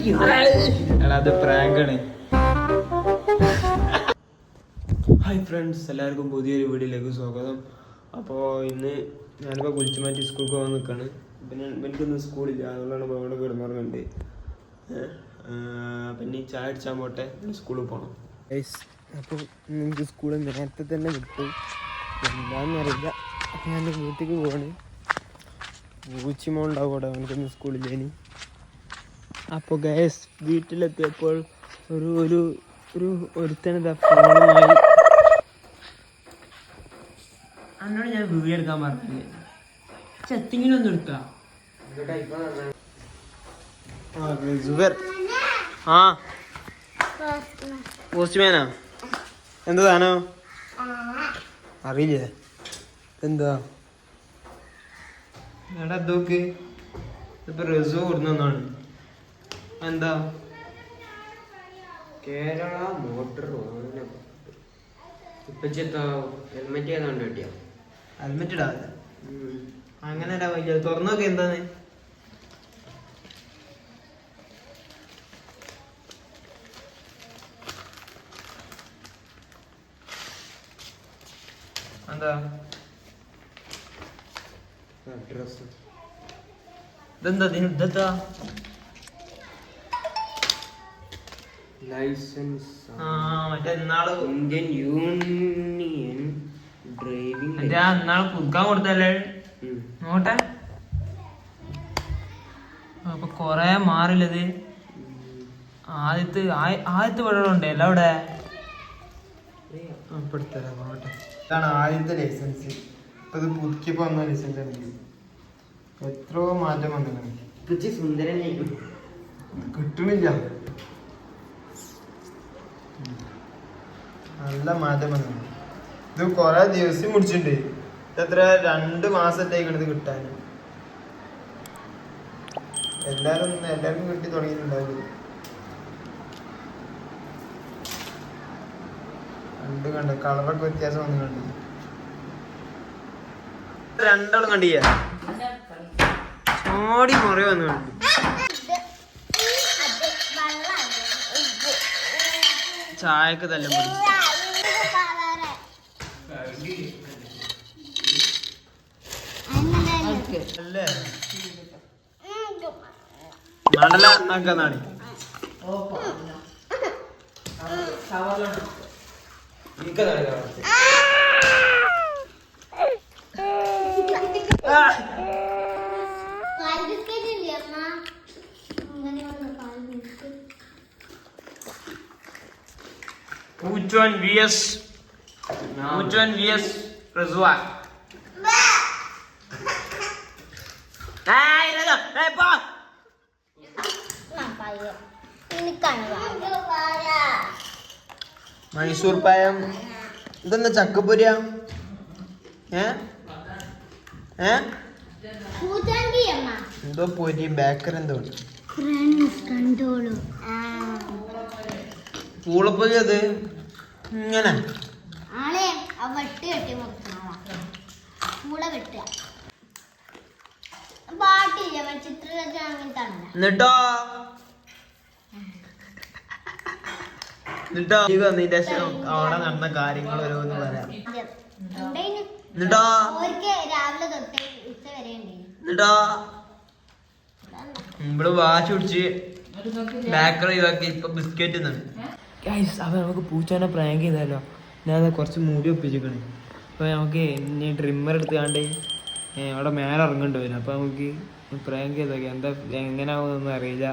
എടാ അത് പ്രാങ്കാണ്. Hi friends എല്ലാവർക്കും പുതിയൊരു വീഡിയോയിലേക്ക് സ്വാഗതം. അപ്പോൾ ഇന്ന് ഞാനിപ്പോൾ കുളിച്ചു മാറ്റി സ്കൂളിൽ പോകാൻ നിൽക്കുകയാണ് പിന്നെ എനിക്കൊന്നും സ്കൂളില്ല അതുകൊണ്ടാണ് ഇപ്പോൾ ഇവിടെ കിടന്നുറങ്ങുന്നുണ്ട് പിന്നെ ഈ ചായ അടിച്ചാൽ പോട്ടെ സ്കൂളിൽ പോകണം അപ്പോൾ എനിക്ക് സ്കൂളിൽ നേരത്തെ തന്നെ വിട്ടു. എന്താണെന്നറിയില്ല അപ്പോൾ ഞാൻ വീട്ടിലേക്ക് പോവാണ്. പൂച്ചിമോ ഉണ്ടാവും അവിടെ എനിക്കൊന്ന് സ്കൂളിൽ ഇനി അപ്പോൾ ഗൈസ് വീട്ടിലെത്തിയപ്പോൾ ഒരു ഒരു ഒരു ഒരുത്തനതാ ഫോണുമായി അന്നോട് ഞാൻ വീഡിയോ എടുക്കാൻ പറഞ്ഞത് ചെത്തിങ്ങിനും ഒന്ന് സുബർ ആ. പോസ്റ്റ്മാനാ? എന്താ സാധനം? അറിയില്ലേ? എന്താ എടാ ഇതൊക്കെ. ഇപ്പൊ റെസു കൊടുന്നാണ് എന്താ? കേരള മോട്ടോർ വാഹന. ഇപ്പച്ചെത്താ ഹെൽമെറ്റ് ഏതാണ്ട് കിട്ടിയ? ഹെൽമെറ്റ് ഇടാതെ അങ്ങനെ തുറന്നൊക്കെ എന്താണ് എന്താ? അഡ്രസ് ഇതെന്താ ഇതിന് ഇതെന്താ? ലൈസൻസ് ഇന്ത്യൻ യൂണിയൻ ഡ്രൈവിംഗ് പുതുക്കാൻ കൊടുത്തല്ലേ? നോട്ടെ അപ്പൊ കൊറേ മാറില്ലത് ആദ്യത്തെ ആദ്യത്തെ വെള്ളമുണ്ട് അല്ല അവിടെ? ഇതാണ് ആദ്യത്തെ ലൈസൻസ് ഇപ്പൊ ഇത് പുതുക്കിയപ്പോ വന്ന ലൈസൻസ് ആണ് എത്രയോ മാറ്റം വന്നിട്ടുണ്ട്. ഇപ്പച്ചി നല്ല മാറ്റം ഇത് കൊറേ ദിവസം മുടിച്ചിട്ടുണ്ട്. ഇതെത്ര രണ്ട് മാസത്തേക്കാണ് ഇത് കിട്ടാൻ എല്ലാരും എല്ലാവർക്കും കിട്ടി തുടങ്ങിയിട്ടുണ്ടാവും കണ്ട് കണ്ട് കളറൊക്കെ വ്യത്യാസം വന്നു കണ്ടു. രണ്ടാളും കണ്ടില്ല? ചോടി മുറി വന്നു ചായക്ക് തല്ലും നടല ആക്കാന്നാണ് ഊറ്റുവൻ വി എസ് ഊറ്റുവൻ വി എസ് റിസ്വ മൈസൂർ പായം ഇതെന്താ ചക്കപ്പൊരിയ ഏ? ഏ? എന്തോ പൊരി ബേക്കർ എന്തോ. പൂളപ്പൊരി അത്. ഇങ്ങനെ. വെട്ട് കെട്ടി മുറിക്കണം കൂടെ വെട്ടുക. പാട്ടില്ല ചിത്രരചന അങ്ങനത്തെ എന്നിട്ടോ? അവിടെ നടന്ന കാര്യങ്ങൾ ഓരോന്ന് പറയാം. എന്നിട്ടോ? ഓർക്ക് രാവിലെ തൊട്ട് ഉച്ച വരെ ഉണ്ടായിരുന്നു എന്നിട്ടോ? ഇവിടെ വാശി പിടിച്ച് ബേക്കറി ഒഴിവാക്കി ഇപ്പൊ ബിസ്ക്കറ്റ് അവർ നമുക്ക് പൂച്ചാനെ പ്രാങ്ക് ചെയ്താലോ? ഞാൻ കുറച്ച് മൂടി ഒപ്പിച്ചിരിക്കണേ. അപ്പോൾ നമുക്ക് ഇനി ട്രിമ്മർ എടുത്തുകൊണ്ട് അവിടെ മേലെ ഇറങ്ങേണ്ടി വരും. അപ്പോൾ നമുക്ക് പ്രാങ്ക് ചെയ്തൊക്കെ എന്താ എങ്ങനെയാവുമെന്നൊന്നും അറിയില്ല.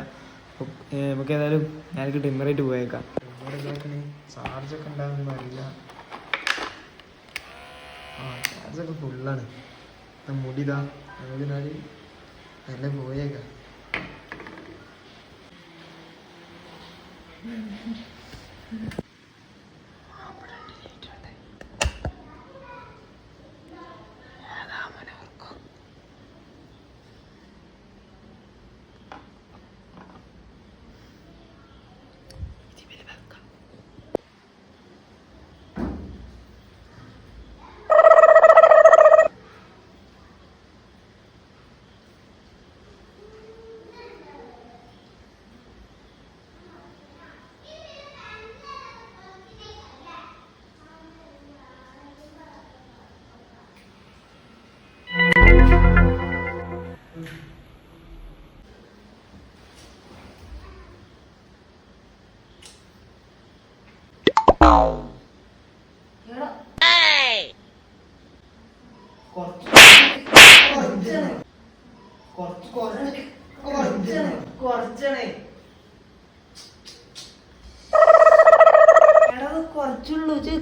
നമുക്ക് ഏതായാലും ഞാനൊക്കെ ട്രിമ്മറായിട്ട് പോയേക്കാം. ചാർജൊക്കെ ഉണ്ടാകുമെന്ന് അറിയില്ല. ആ ചാർജൊക്കെ ഫുള്ളാണ് മുടിതാ നമുക്കിനാൽ നല്ല പോയേക്കാം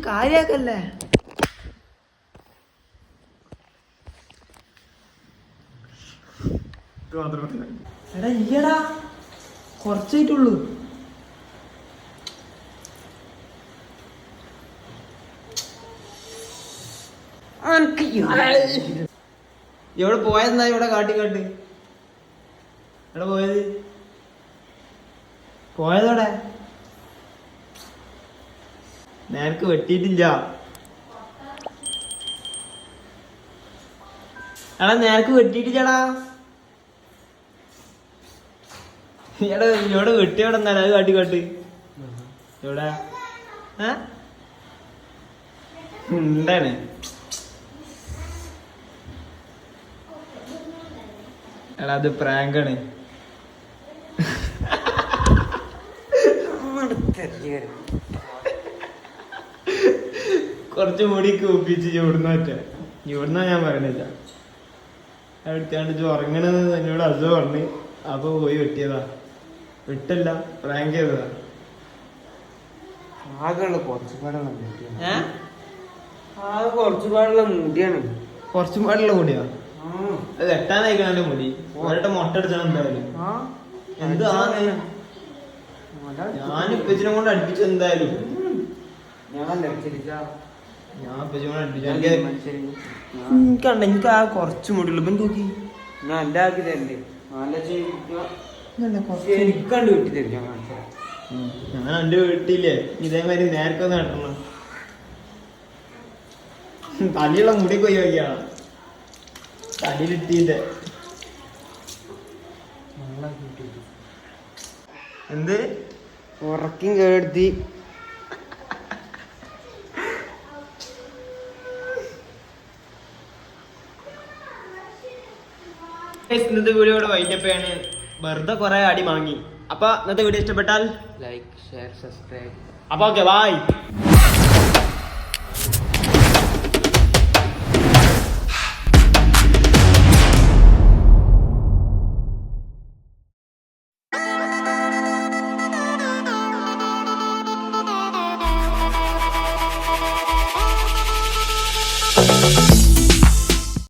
കാര്യാക്കല്ലേ? എടാ ഇയ്യടാ. കുറച്ചായിട്ടുള്ളൂ. എവിടെ പോയതെന്നാ ഇവിടെ കാട്ടി കാട്ടി? എവിടെ പോയത്? പോയതോടെ? നേർക്ക് വെട്ടിയിട്ടില്ല. എടാ നേർക്ക് വെട്ടിയിട്ടില്ലടാ. ഇവിടെ വെട്ടി എവിടെ എന്നാലും അത് കാട്ടി കാട്ടി. ഇവിടെ എന്താണ് എടാ അത് പ്രാങ്കാണ്. കുറച്ച് മുടി കൂപ്പിച്ച് ഇവിടുന്ന് പറ്റാ ഇവിടുന്ന ഞാൻ പറയണില്ല. എടുത്താണ്ട് ഉറങ്ങണെന്ന് എന്നോട് അത് പറഞ്ഞ് അപ്പൊ പോയി വെട്ടിയതാ. വിട്ടല്ല പ്രാങ്ക് ചെയ്തതാ ആകെയുള്ള മുടിയാണ്. കുറച്ചും പാടുള്ള മുടിയാ. അത് വെട്ടാനായിക്കണ മുടി. ഒരട്ട മുട്ട അടിച്ചാണ് എന്തായാലും. എന്ത് ആന്ന്? ഞാൻ ഇപ്പച്ചിനെ കൊണ്ട് അടുപ്പിച്ചു എന്തായാലും. ഞാൻ ലക്ഷരിച്ച എനിക്കണ്ട എനിക്ക് ആ കുറച്ച് മുടിയുള്ളൂ. ഇപ്പം നോക്കി? ഞാൻ എല്ലാവർക്കും തരണ്ടേ നല്ല വീട്ടിൽ വിട്ടി തരും ഞാൻ. ഞാൻ എന്റെ വീട്ടിലേ ഇതേമാതിരി നേരത്തെ നടണം തടിയുള്ള മുടി പോയി വയ്യാണ്. തടിയിലിട്ടീന്റെ എന്ത്? ഉറക്കം കേടുത്തി. ഇന്നത്തെ വീഡിയോ ഇവിടെ വൈകിട്ടപ്പോഴാണ് വെറുതെ കുറെ അടി വാങ്ങി. അപ്പൊ ഇന്നത്തെ വീഡിയോ ഇഷ്ടപ്പെട്ടാൽ ലൈക്ക് ഷെയർ സബ്സ്ക്രൈബ് അപ്പൊ ഓക്കെ ബായ്